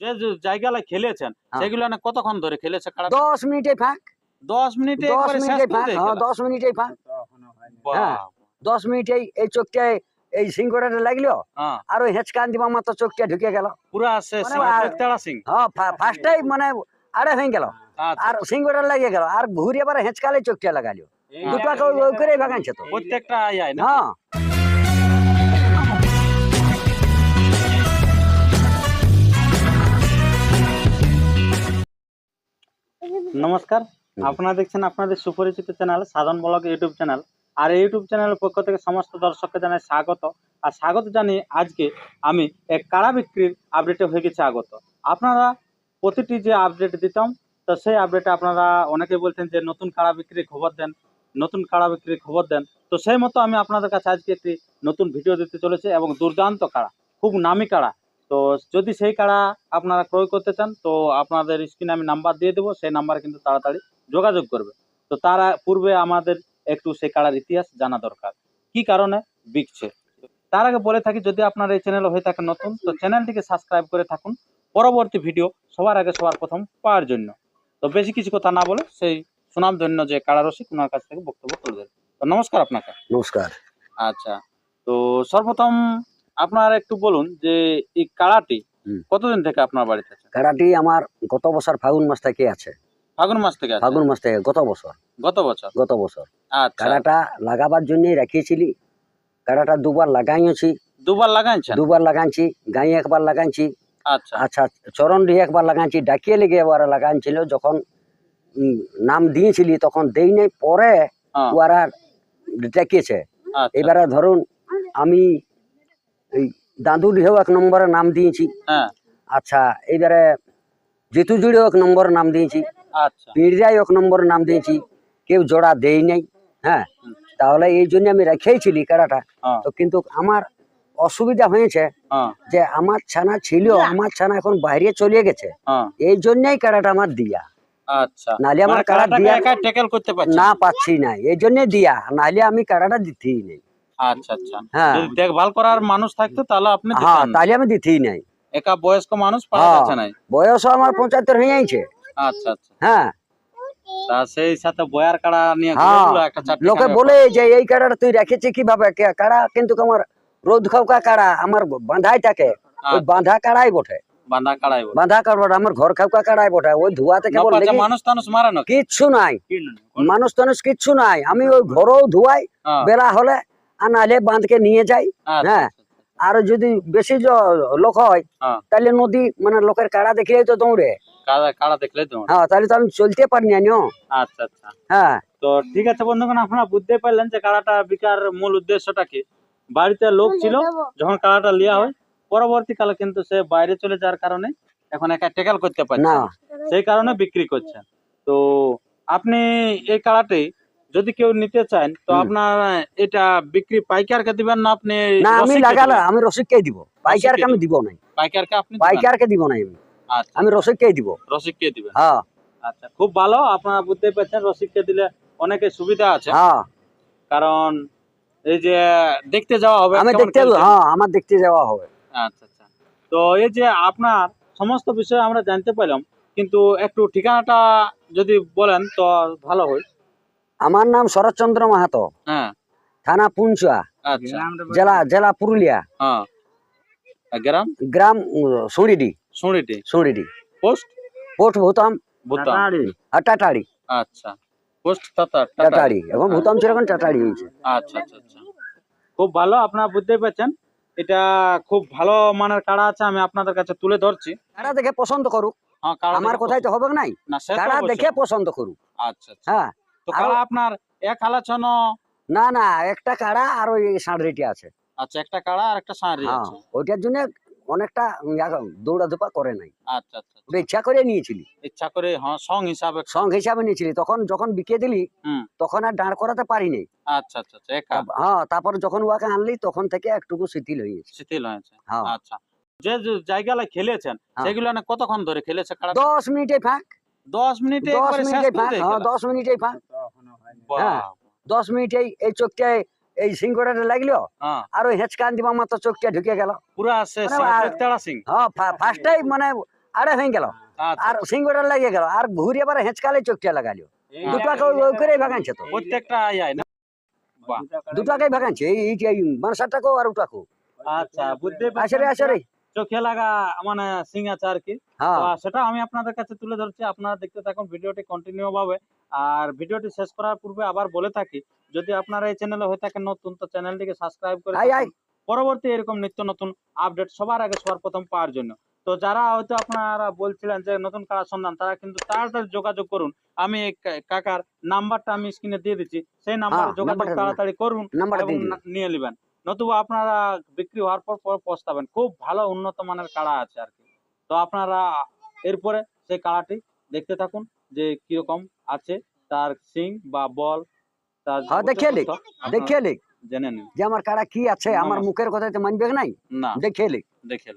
যে জায়গায় খেলেছেন হ্যাঁ। সেগুলো কতক্ষণ ধরে খেলেছে দশ মিনিটে ফাঁক। দশ মিনিটে দশ মিনিটে করে ফাঁক হ্যাঁ? দশ মিনিটে ফাঁক। হ্যাঁ। দশ এই চোখটায় এই সিংহটা লাগল আর ওই হেঁচকান দিবা মাত্র চোখটা ঢুকে গেল। পুরা মানে আর- হ্যাঁ মানে আড়ে হয়ে গেল। আচ্ছা। আর সিংহটা লাগিয়ে গেল আর ঘুরে এবার হেঁচকালে চোখটা লাগালো। দুটাকে ওই করেই ভাগাইছে তো। প্রত্যেকটা হ্যাঁ। নমস্কার। আপনারা দেখছেন আপনাদের সুপরিচিত channel Sadhan blog YouTube channel. আর এই ইউটিউব চ্যানেলের পক্ষ থেকে সমস্ত দর্শককে জানাই স্বাগত। আর স্বাগত জানিয়ে আজকে আমি এক কাড়া বিক্রির আপডেটে হয়ে গেছে আগত। আপনারা প্রতিটি যে আপডেট দিতাম তো সেই আপডেটে আপনারা অনেকে বলছেন যে নতুন কাড়া বিক্রির খবর দেন নতুন কাড়া বিক্রির খবর দেন। তো সেই মতো আমি আপনাদের কাছে আজকে একটি নতুন ভিডিও দিতে চলেছি এবং দুর্দান্ত কাড়া খুব নামি কাড়া। তো যদি সেই কাড়া আপনারা ক্রয় করতে চান তো আপনাদের স্ক্রিনে আমি নাম্বার দিয়ে দেবো সেই নাম্বারে কিন্তু তাড়াতাড়ি যোগাযোগ করবে। তো তারা পূর্বে আমাদের একটু সেই কাড়ার ইতিহাস জানা দরকার। কি কারণে বিকছে? তার আগে বলে থাকি যদি আপনার এই চ্যানেল হয়ে থাকে নতুন তো চ্যানেলটিকে সাবস্ক্রাইব করে থাকুন। পরবর্তী ভিডিও সবার আগে সবার প্রথম পাওয়ার জন্য। তো বেশি কিছু কথা না বলে সেই সুনাম ধন্য যে কাড়া রসিক ওনার কাছ থেকে বক্তব্য তুলে দেবে তো নমস্কার আপনাকে। নমস্কার। আচ্ছা তো সর্বপ্রথম আপনার একটু বলুন যে এই কাড়াটি। কতদিন থেকে আপনার বাড়িতে আছে? কারাটি আমার গত বছর ফাগুন মাস থেকে আছে। ফাগুন মাস থেকে আছে? ফাগুন মাস থেকে গত বছর। গত বছর? গত বছর। আচ্ছা। কাড়াটা লাগাবার জন্যই রাখিয়েছিলি কাড়াটা দুবার লাগাইছি। দুবার লাগাইছেন? দুবার লাগাইছি গাই একবার লাগাইছি। আচ্ছা। আচ্ছা চরণ দিয়ে একবার লাগাইছি ডাকিয়ে লেগে এবার লাগাইছিল। যখন নাম দিয়েছিলি তখন দেই নাই পরে হ্যাঁ, ওরা ডাকিয়েছে আচ্ছা, এবারে ধরুন আমি এই দাঁদুডিহেও এক নম্বরে নাম দিয়েছি। হ্যাঁ। আচ্ছা এবারে জিতুজুড়িও এক নম্বরে নাম দিয়েছি। আচ্ছা। পিঁড়িয়ায় এক নম্বরে নাম দিয়েছি। কেউ জোড়া দেই নাই হ্যাঁ। তাহলে এই জন্য আমি রেখেইছিলি কাড়াটা হ্যাঁ। তো কিন্তু আমার অসুবিধা হয়েছে হ্যাঁ। যে আমার ছানা ছিল আমার ছানা এখন বাইরে চলে গেছে। হ্যাঁ। এই জন্যই কাড়াটা আমার দিয়া। আচ্ছা। নাহলে আমার মানে কাড়া দিয়া না। পাচ্ছি না এই জন্যই দিয়া নাহলে আমি কাড়াটা দিতেই নেই। আচ্ছা আচ্ছা। হ্যাঁ। যদি দেখভাল করার মানুষ থাকতো তাহলে আপনি হ্যাঁ তাহলে আমি দিতেই নাই। একা বয়স্ক মানুষ পারা হ্যাঁ। যাচ্ছে নাই। বয়সও আমার পঁচাত্তর হয়ে যাইছে আচ্ছা আচ্ছা। হ্যাঁ। তা সেই সাথে বয়ার কাড়া নিয়ে ঘুরে হ্যাঁ, একটা লোকে বলে যে এই কাড়াটা তুই রেখেছি কীভাবে? কাড়া? কিন্তু আমার রোদ খাওকা কাড়া আমার বাঁধাই থাকে। ওই আচ্ছা, বাঁধা কাড়াই বটে। বাঁধা কাড়াই বাঁধা কাড়া আমার ঘর খাওকা কাড়াই বটে। ওই ধোয়াতে কেবল মানুষ টানুষ মারে না কিচ্ছু নাই। মানুষ টানুষ কিচ্ছু নাই। আমি ওই ঘরেও ধোয়াই হ্যাঁ, বেলা হলে আর নাহলে বাঁধকে নিয়ে যাই আচ্ছা, হ্যাঁ। আচ্ছা, আর যদি বেশি লোক হয় হ্যাঁ। তাহলে নদী মানে লোকের কাড়া দেখলেই তো দৌড়ে। কাড়া কাড়া দেখলে হ্যাঁ তাহলে তো আমি চলতে পারি না আচ্ছা আচ্ছা। হ্যাঁ। তো ঠিক আছে বন্ধুগণ আপনারা বুঝতে পারলেন যে কাড়াটা বিকার মূল উদ্দেশ্যটা কি। বাড়িতে লোক ছিল যখন কাড়াটা লিয়া হয় পরবর্তীকালে কিন্তু সে বাইরে চলে যাওয়ার কারণে এখন একা টেকাল করতে পারছে না। না। সেই কারণে বিক্রি করছেন তো আপনি এই কাড়াটি যদি কেউ নিতে চান তো আপনার এটা বিক্রি পাইকারকে দিবেন না আপনি না আমি রসিককে লাগালে? আমি রসিককে দিব। পাইকারকে আমি দিব নাই। পাইকারকে আপনি? পাইকারকে দিব নাই আমি। আচ্ছা। আমি রসিককেই দিব। রসিককে দিবেন? হ্যাঁ। আচ্ছা খুব ভালো। আপনারা বুঝতে পারছেন রসিককে দিলে অনেকে সুবিধা আছে। হ্যাঁ। কারণ এই যে দেখতে যাওয়া হবে আমি দেখতে হ্যাঁ আমার দেখতে যাওয়া হবে। আচ্ছা আচ্ছা। তো এই যে আপনার সমস্ত বিষয় আমরা জানতে পারলাম কিন্তু একটু ঠিকানাটা যদি বলেন তো ভালো হয়। আমার নাম শরৎচন্দ্র মাহাতো। হ্যাঁ। থানা পুঞ্চুয়া আচ্ছা। জেলা জেলা পুরুলিয়া। হ্যাঁ। গ্রাম? গ্রাম উম, সুড়িডি সুড়িডি পোস্ট? পোট ভূতাম। ভুতাম। টাটাড়ি। আচ্ছা। পোস্ট টাটাড়ি। এখন ভূতাম ছিল এখন টাটাড়ি হয়েছে। আচ্ছা আচ্ছা আচ্ছা। খুব ভালো আপনারা বুঝতে পারছেন। এটা খুব ভালো মানের কাড়া আছে আমি আপনাদের কাছে তুলে ধরছি। দেখে পছন্দ করুক। হ্যাঁ আমার কথাই তো হবে নাই। দেখে পছন্দ করুক। আচ্ছা আচ্ছা। হ্যাঁ। তো আপনার এক ছন না। না একটা কাড়া আর ওই সাঁড়িটি আছে। আচ্ছা একটা কাড়া আর একটা সাঁড়ি হ্যাঁ আছে। ওইটার জন্য অনেকটা করে নাই। আচ্ছা আচ্ছা ইচ্ছা করে নিয়েছিলি। ইচ্ছা করে হ্যাঁ সং হিসাবে। সং হিসাবে নিয়েছিলি। তখন যখন বিকে দিলি। তখন আর দাঁড় করাতে পারিনি আচ্ছা আচ্ছা আচ্ছা হ্যাঁ তারপর যখন ওয়াকে আনলি তখন থেকে একটুকু শিথিল হয়ে গেছে। শিথিল হয়েছে। হ্যাঁ। আচ্ছা। যে যে জায়গায় খেলেছেন হ্যাঁ। সেগুলো কতক্ষণ ধরে খেলেছে কাড়া দশ মিনিটে ফাঁক। দশ মিনিটে দশ মিনিটে ফাঁক। হ্যাঁ দশ মিনিটেই ফাঁক। হ্যাঁ। দশ মিনিটেই এই চোখটায় এই সিংহটা লাগল হ্যাঁ। আর ওই হেঁচকান দিবা মাত্র চোখটা ঢুকে গেল। পুরা মানে হ্যাঁ ফার্স্টটাই মানে আরে হয়ে গেল। আচ্ছা। আর সিংহটা লাগিয়ে গেল আর ঘুরে আবার হেঁচকালে চোখটা লাগালো দুটাকে ওই ওই ভাগাইছে তো। প্রত্যেকটা আয় না? বাহ। দুটাকে ভাগাইছে এই এই- এই মানসারটাকেও আর ওটাকেও। আচ্ছা বুঝতে আসরে আসরে। চোখে লাগা মানে সিং আছে আর কি। হ্যাঁ। সেটা আমি আপনাদের কাছে তুলে ধরছি আপনারা দেখতে থাকুন ভিডিওটি কন্টিনিউ ভাবে আর ভিডিওটি শেষ করার পূর্বে আবার বলে থাকি যদি আপনারা এই চ্যানেলে হয়ে থাকেন নতুন তো চ্যানেলটিকে সাবস্ক্রাইব করে। পরবর্তী এরকম নিত্য নতুন আপডেট সবার আগে সবার প্রথম পাওয়ার জন্য। তো যারা হয়তো আপনারা বলছিলেন যে নতুন কাড়া সন্ধান তারা কিন্তু তাড়াতাড়ি যোগাযোগ করুন। আমি কাকার নাম্বারটা আমি স্ক্রিনে দিয়ে দিচ্ছি। সেই নাম্বারে হ্যাঁ, যোগাযোগ তাড়াতাড়ি করুন এবং নিয়ে নেবেন। নতুবা আপনারা বিক্রি হওয়ার পর পর পস্তাবেন। খুব ভালো উন্নত মানের কাড়া আছে আর কি। তো আপনারা এরপরে সেই কাড়াটি দেখতে থাকুন যে কীরকম আছে। তার সিং বা বল তার হ্যাঁ, দেখিয়ে লিখ, আপনারা দেখিয়ে লিখ। জেনে নিন। যে আমার কাড়া কি আছে আমার মুখের কথা মানবে নাই? না। দেখে লিখ। দেখে